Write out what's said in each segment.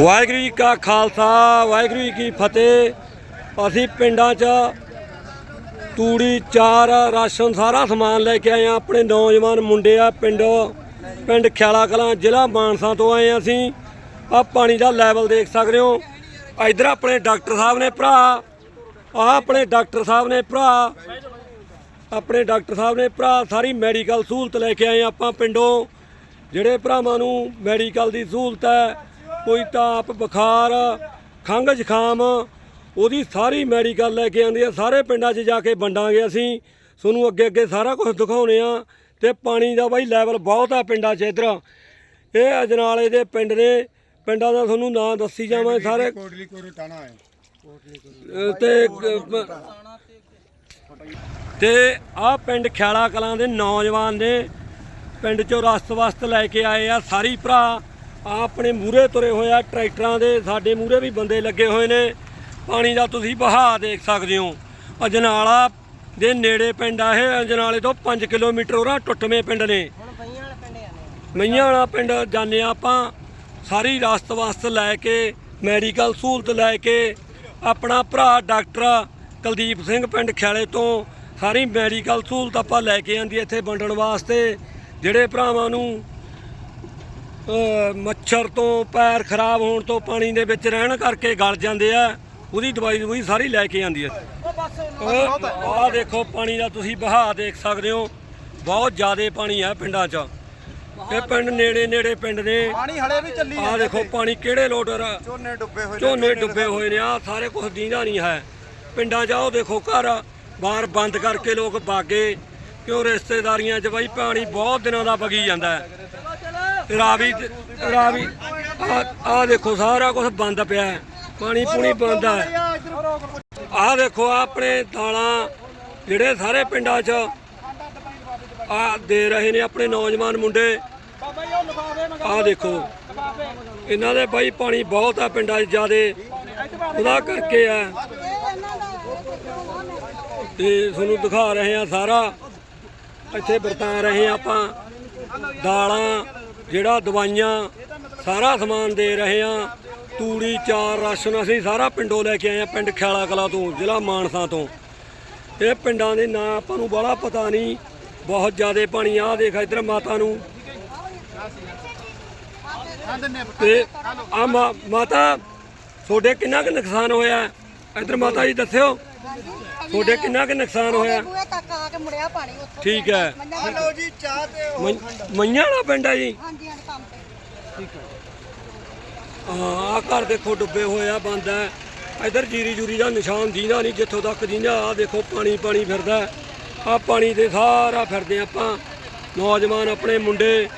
ਵਾਹਿਗੁਰੂ ਜੀ ਕਾ ਖਾਲਸਾ, ਵਾਹਿਗੁਰੂ ਜੀ ਕੀ ਫਤਿਹ। ਅਸੀਂ ਪਿੰਡਾਂ 'ਚ ਤੂੜੀ, ਚਾਰ, ਰਾਸ਼ਨ ਸਾਰਾ ਸਮਾਨ ਲੈ ਕੇ ਆਏ ਆ ਆਪਣੇ ਨੌਜਵਾਨ ਮੁੰਡੇ ਆ, ਪਿੰਡੋਂ, ਪਿੰਡ ਖਿਆਲਾ ਕਲਾਂ ਜ਼ਿਲ੍ਹਾ ਮਾਨਸਾ ਤੋਂ ਆਏ ਹਾਂ ਅਸੀਂ। ਆ ਪਾਣੀ ਦਾ ਲੈਵਲ ਦੇਖ ਸਕਦੇ ਹੋ। ਇਧਰ ਆਪਣੇ ਡਾਕਟਰ ਸਾਹਿਬ ਨੇ ਭਰਾ ਆ ਆਪਣੇ ਡਾਕਟਰ ਸਾਹਿਬ ਨੇ ਭਰਾ, ਆਪਣੇ ਡਾਕਟਰ ਸਾਹਿਬ ਨੇ ਭਰਾ, ਸਾਰੀ ਮੈਡੀਕਲ ਸਹੂਲਤ ਲੈ ਕੇ ਆਏ ਹਾਂ ਆਪਾਂ ਪਿੰਡੋਂ। ਜਿਹੜੇ ਭਰਾਵਾਂ ਨੂੰ ਮੈਡੀਕਲ ਦੀ ਸਹੂਲਤ ਹੈ ਕੋਈ ਤਾਪ ਬੁਖਾਰ ਖੰਘ ਜ਼ੁਕਾਮ ਉਹਦੀ ਸਾਰੀ ਮੈਡੀਕਲ ਲੈ ਕੇ ਆਂਦੀ ਆ। ਸਾਰੇ ਪਿੰਡਾਂ 'ਚ ਜਾ ਕੇ ਵੰਡਾਂਗੇ ਅਸੀਂ। ਤੁਹਾਨੂੰ ਅੱਗੇ ਅੱਗੇ ਸਾਰਾ ਕੁਝ ਦਿਖਾਉਣੇ ਆ। ਤੇ ਪਾਣੀ ਦਾ ਬਾਈ ਲੈਵਲ ਬਹੁਤ ਆ ਪਿੰਡਾਂ 'ਚ ਇਧਰ। ਇਹ ਅਜਨਾਲੇ ਦੇ ਪਿੰਡ ਨੇ। ਪਿੰਡਾਂ ਦਾ ਤੁਹਾਨੂੰ ਨਾਂ ਦੱਸੀ ਜਾਵਾਂ ਸਾਰੇ। ਕੋਟਲੀ ਕੋਲ ਟਾਣਾ ਹੈ। ਅਹ ਤੇ ਤੇ ਆਹ ਪਿੰਡ ਖਿਆਲਾ ਕਲਾਂ ਦੇ ਨੌਜਵਾਨ ਨੇ। ਪਿੰਡ ਚੋਂ ਰਸਤ ਵਸਤ ਲੈ ਕੇ ਆਏ ਆ ਸਾਰੀ ਭਰਾ। ਆਪਣੇ ਮੂਰੇ ਤੁਰੇ ਹੋਏ ਆ ਟਰੈਕਟਰਾਂ ਦੇ ਸਾਡੇ ਮੂਰੇ ਵੀ ਬੰਦੇ ਲੱਗੇ ਹੋਏ ਨੇ। ਪਾਣੀ ਦਾ ਤੁਸੀਂ ਬਹਾਅ ਦੇਖ ਸਕਦੇ ਹੋ। ਅਜਨਾਲਾ ਦੇ ਨੇੜੇ ਪਿੰਡ ਆ ਇਹ ਅਜਨਾਲੇ ਤੋਂ 5 ਕਿਲੋਮੀਟਰ ਉਹਰਾ ਟੁੱਟਵੇਂ ਪਿੰਡ ਨੇ। ਮਈਆਂ ਵਾਲਾ ਪਿੰਡ ਹਾਂ ਆਪਾਂ ਸਾਰੀ ਰਸਤ ਵਸਤ ਲੈ ਕੇ ਮੈਡੀਕਲ ਸਹੂਲਤ ਲੈ ਕੇ ਆਪਣਾ ਭਰਾ ਡਾਕਟਰ ਕੁਲਦੀਪ ਸਿੰਘ ਪਿੰਡ ਖਿਆਲੇ ਤੋਂ ਸਾਰੀ ਮੈਡੀਕਲ ਸਹੂਲਤ ਆਪਾਂ ਲੈ ਕੇ ਆਂਦੀ ਇੱਥੇ ਵੰਡਣ ਵਾਸਤੇ। ਜਿਹੜੇ ਭਰਾਵਾਂ ਨੂੰ ਮੱਛਰ ਤੋਂ ਪੈਰ ਖਰਾਬ ਹੋਣ ਤੋਂ ਪਾਣੀ ਦੇ ਵਿੱਚ ਰਹਿਣ ਕਰਕੇ ਗਲ ਜਾਂਦੇ ਆ। ਉਹਦੀ ਦਵਾਈ ਦਵਾਈ ਸਾਰੀ ਲੈ ਕੇ ਆਂਦੀ ਹੈ ਆਹ ਦੇਖੋ ਪਾਣੀ ਦਾ ਤੁਸੀਂ ਬਹਾਅ ਦੇਖ ਸਕਦੇ ਹੋ। ਬਹੁਤ ਜ਼ਿਆਦਾ ਪਾਣੀ ਹੈ ਪਿੰਡਾਂ 'ਚ। ਇਹ ਪਿੰਡ ਨੇੜੇ ਨੇੜੇ ਪਿੰਡ ਨੇ। ਪਾਣੀ ਹਲੇ ਵੀ ਚੱਲੀ ਆਹ ਦੇਖੋ ਪਾਣੀ ਕਿਹੜੇ ਲੋਟਰ ਝੋਨੇ ਡੁੱਬੇ ਹੋਏ ਝੋਨੇ ਡੁੱਬੇ ਹੋਏ ਨੇ ਆ ਸਾਰੇ ਕੁਝ ਦੀਂਦਾ ਨਹੀਂ ਹੈ। ਪਿੰਡਾਂ ਆਹ ਦੇਖੋ ਘਰ ਬਾਹਰ ਬੰਦ ਕਰਕੇ ਲੋਕ ਬਾਗੇ ਕਿਉਂ ਰਿਸ਼ਤੇਦਾਰੀਆਂ 'ਚ ਬਾਈ ਪਾਣੀ ਬਹੁਤ ਦਿਨਾਂ ਦਾ ਵਗੀ ਜਾਂਦਾ ਹੈ। ਰਾਵੀ ਰਾਵੀ, ਆ ਦੇਖੋ, ਸਾਰਾ ਕੁਝ ਬੰਦ ਪਿਆ ਪਾਣੀ ਪੂਣੀ ਬੰਦ ਹੈ। ਆਹ ਦੇਖੋ, ਆਪਣੇ ਦਾਲਾਂ ਜਿਹੜੇ ਸਾਰੇ ਪਿੰਡਾਂ 'ਚ ਆ ਦੇ ਰਹੇ ਨੇ ਆਪਣੇ ਨੌਜਵਾਨ ਮੁੰਡੇ। ਆਹ ਦੇਖੋ, ਇਹਨਾਂ ਦੇ ਬਾਈ ਪਾਣੀ ਬਹੁਤ ਆ ਪਿੰਡਾਂ 'ਚ ਜਿਆਦੇ। ਉਹਦਾ ਕਰਕੇ ਆ। ਤੇ ਤੁਹਾਨੂੰ ਦਿਖਾ ਰਹੇ ਆ ਸਾਰਾ। ਇੱਥੇ ਵਰਤਾ ਰਹੇ ਆ ਆਪਾਂ। ਦਾਲਾਂ, ਜਿਹੜਾ ਦਵਾਈਆਂ, ਸਾਰਾ ਸਮਾਨ ਦੇ ਰਹੇ ਆ ਤੂੜੀ, ਚਾਰ ਰਾਸ਼ਨ, ਅਸੀਂ ਸਾਰਾ ਪਿੰਡੋਂ ਲੈ ਕੇ ਆਏ ਆ ਪਿੰਡ ਖਿਆਲਾ ਕਲਾ ਤੋਂ, ਜ਼ਿਲ੍ਹਾ ਮਾਨਸਾ ਤੋਂ। ਇਹ ਪਿੰਡਾਂ ਦੇ ਨਾਂ ਆਪਾਂ ਨੂੰ ਬੜਾ ਪਤਾ ਨਹੀਂ, ਬਹੁਤ ਜ਼ਿਆਦਾ ਪਾਣੀ ਆ ਦੇਖ ਇਧਰ ਮਾਤਾ ਨੂੰ। ਤੇ ਆ ਮਾਤਾ, ਤੁਹਾਡੇ ਕਿੰਨਾ ਕੁ ਨੁਕਸਾਨ ਹੋਇਆ? ਇਧਰ ਮਾਤਾ ਜੀ ਦੱਸਿਓ। ਤੁਹਾਡੇ ਕਿੰਨਾ ਕੁ ਨੁਕਸਾਨ ਹੋਇਆ? ਬੂਹੇ ਤੱਕ ਆ ਕੇ ਮੁੜਿਆ ਪਾਣੀ ਉੱਥੋਂ ਠੀਕ ਹੈ। ਮੰਨਿਆ ਲਓ ਜੀ ਚਾਹ ਤੇ ਉਹ ਮਈ- ਮਈਆਂ ਵਾਲਾ ਪਿੰਡ ਹੈ ਜੀ? ਹਾਂਜੀ ਹਾਂਜੀ ਕੰਮ ਤੇ। ਹਾਂ। ਆ ਘਰ ਦੇਖੋ ਡੁੱਬੇ ਹੋਏ ਆ ਬੰਦ ਹੈ। ਇਧਰ ਜੀਰੀ ਜੂਰੀ ਦਾ ਨਿਸ਼ਾਨ ਦੀਦਾ ਨਹੀਂ ਜਿੱਥੋਂ ਤੱਕ ਦੀਦਾ ਆ ਦੇਖੋ ਪਾਣੀ ਪਾਣੀ ਫਿਰਦਾ ਆ ਪਾਣੀ ਦੇ ਸਾਰਾ ਫਿਰਦੇ ਆਪਾਂ। ਨੌਜਵਾਨ ਆਪਣੇ ਮੁੰਡੇ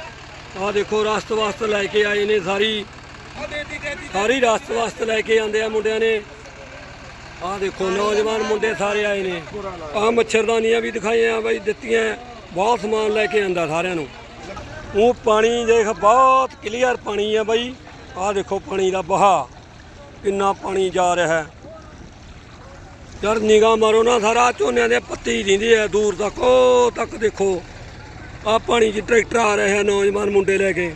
ਆ ਦੇਖੋ ਰਸਤ ਵਸਤ ਲੈ ਕੇ ਆਏ ਨੇ ਸਾਰੀ ਸਾਰੀ ਰਸਤ ਵਸਤ ਲੈ ਕੇ ਆਂਦੇ ਆ ਮੁੰਡਿਆਂ ਨੇ। ਆਹ ਦੇਖੋ, ਨੌਜਵਾਨ ਮੁੰਡੇ ਸਾਰੇ ਆਏ ਨੇ। ਆਹ ਮੱਛਰਦਾਨੀਆਂ ਵੀ ਦਿਖਾਈਆਂ ਬਾਈ ਦਿੱਤੀਆਂ, ਬਹੁਤ ਸਮਾਨ ਲੈ ਕੇ ਆਂਦਾ ਸਾਰਿਆਂ ਨੂੰ। ਉਹ ਪਾਣੀ ਦੇਖ, ਬਹੁਤ ਕਲੀਅਰ ਪਾਣੀ ਆ ਬਾਈ। ਆਹ ਦੇਖੋ ਪਾਣੀ ਦਾ ਬਹਾ, ਕਿੰਨਾ ਪਾਣੀ ਜਾ ਰਿਹਾ। ਹੈ ਯਾਰ ਨਿਗਾਹ ਮਾਰੋ ਨਾ ਸਾਰਾ ਝੋਨਿਆਂ ਦੇ ਪੱਤੀ ਦਿੰਦੇ ਹੈ ਦੂਰ ਤੱਕ, ਉਹ ਤੱਕ ਦੇਖੋ। ਆ ਪਾਣੀ 'ਚ ਟਰੈਕਟਰ ਆ ਰਿਹਾ ਨੌਜਵਾਨ ਮੁੰਡੇ ਲੈ ਕੇ।